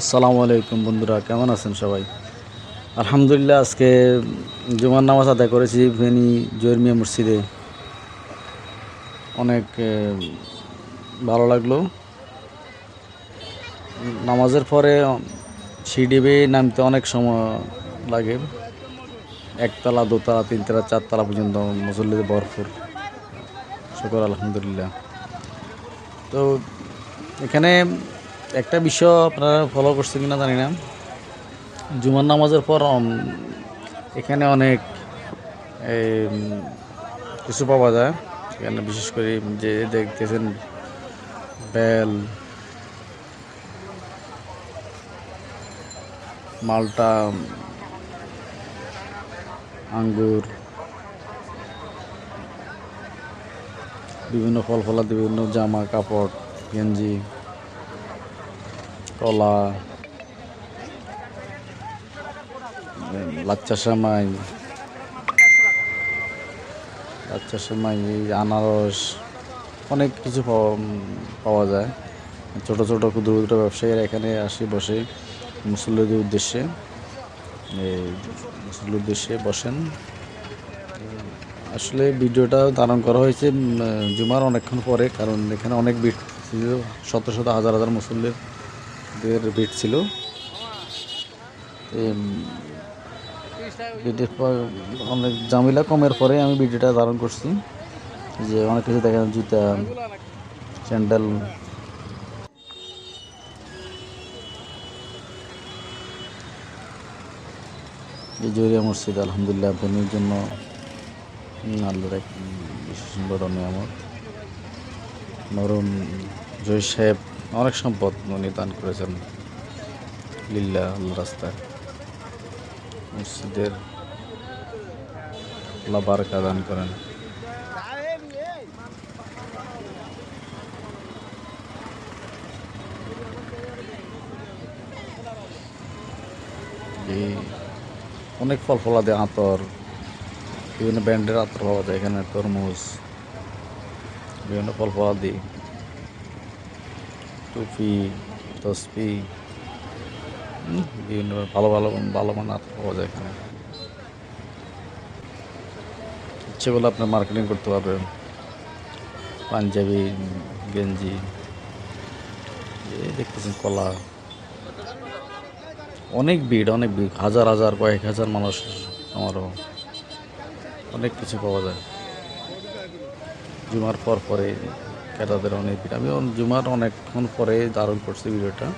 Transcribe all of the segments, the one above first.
আসসালামু আলাইকুম বন্ধুরা, কেমন আছেন সবাই? আলহামদুলিল্লাহ, আজকে জুমার নামাজ আদায় করেছি ফেনী জৈরমিয়া মসজিদে। অনেক ভালো লাগল। নামাজের পরে সিঁড়ি বেয়ে নামতে অনেক সময় লাগে। একতলা, দোতলা, তিনতলা, চারতলা পর্যন্ত মুসল্লিদের ভরপুর। শুকর, আলহামদুলিল্লাহ। তো এখানে একটা বিষয় আপনারা ফলো করছেন কিনা জানি না। জুমার নামাজের পর এখানে অনেক কিছু পাওয়া যায়। এখানে বিশেষ করে যে দেখতেছেন বেল, মালটা, আঙ্গুর, বিভিন্ন ফল ফলাদি বিভিন্ন জামা, কাপড়, গেঞ্জি। কলা লাচ্চা সামাই লাচ্চা সামাই আনারস, অনেক কিছু পাওয়া যায়। ছোট ছোট ক্ষুদ্র ক্ষুদ্র ব্যবসায়ীরা এখানে আসে, বসে মুসল্লিদের উদ্দেশ্যে। মুসল্লির উদ্দেশ্যে বসেন। আসলে ভিডিওটা ধারণ করা হয়েছে জুমার অনেকক্ষণ পরে, কারণ এখানে অনেক শত শত হাজার হাজার মুসল্লির ভিড় ছিল। ভিডিওর পর অনেক জামিলা কমের পরে আমি ভিডিওটা ধারণ করছি। যে অনেক কিছু দেখা জুতা স্যান্ডেল এই জরিয়া মসজিদ, আলহামদুলিল্লাহ বেনির জন্য আল্লাহর এক বিশেষ বড় নিয়ামত নরম জয় সাহেব অনেক সম্পদ উনি দান করেছেন লিল্লা রাস্তায়। মসজিদের আল্লাহ বারকা দান করেন। এই অনেক ফল ফলাদি আতর, বিভিন্ন ব্র্যান্ডের আতর পাওয়া যায় এখানে, তরমুজ, বিভিন্ন ফল ফলাদি। টুপি তসপি বিভিন্ন ভালো ভালো ভালো মানের পাওয়া যায় এখানে। ইচ্ছে বলে আপনার মার্কেটিং করতে পারবেন। পাঞ্জাবি, গেঞ্জি দেখতেছেন কলা। অনেক ভিড় অনেক ভিড়। হাজার হাজার, কয়েক হাজার মানুষ আমারও অনেক কিছু পাওয়া যায়। জুমার পর পরে ক্রেতাদের অনেক ভিড়। আমি জুমার অনেকক্ষণ পরে দারুণ করছি ভিডিওটা।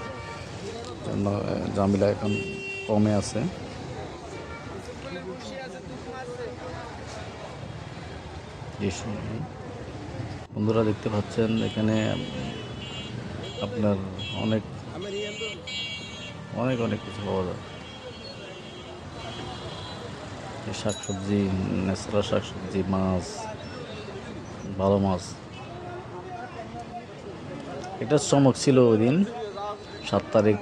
জন্য জামিলা এখন কমে আছে। বন্ধুরা দেখতে পাচ্ছেন, এখানে আপনার অনেক অনেক অনেক কিছু পাওয়া যায়। শাকসবজি ন্যাচারাল শাকসবজি, মাছ, ভালো মাছ। এটা চমক ছিল ওই দিন, সাত তারিখ,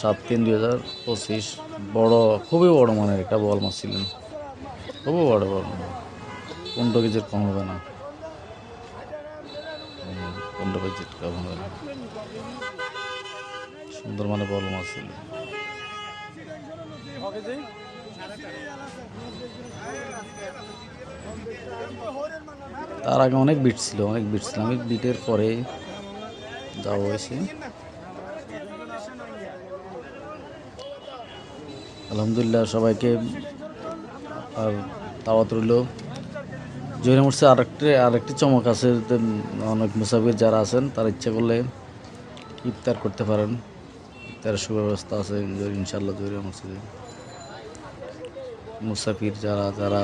সাত তিন দুই হাজার পঁচিশ। বড়, খুবই বড় মানের একটা বল মাছ ছিলেন। খুবই বড় বড় পনেরো কেজির কম হবে না। পনেরো কেজির কম হবে না। সুন্দর মানে বল মাছ ছিল। তার আগে অনেক বিট ছিল, অনেক বিট ছিল। আমি বিটের পরে যাওয়া হয়েছে আলহামদুলিল্লাহ সবাইকে আর দাওয়াত রইল। জহির মোর্সে আরেকটি আরেকটি চমক আছে অনেক মুসাফির যারা আছেন, তারা ইচ্ছা করলে ইফতার করতে পারেন। ইফতারের সুব্যবস্থা আছে ইনশাল্লাহ জহির মসজিদে মুসাফির যারা যারা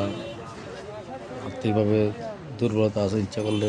আর্থিকভাবে দুর্বলতা আছে ইচ্ছা করলে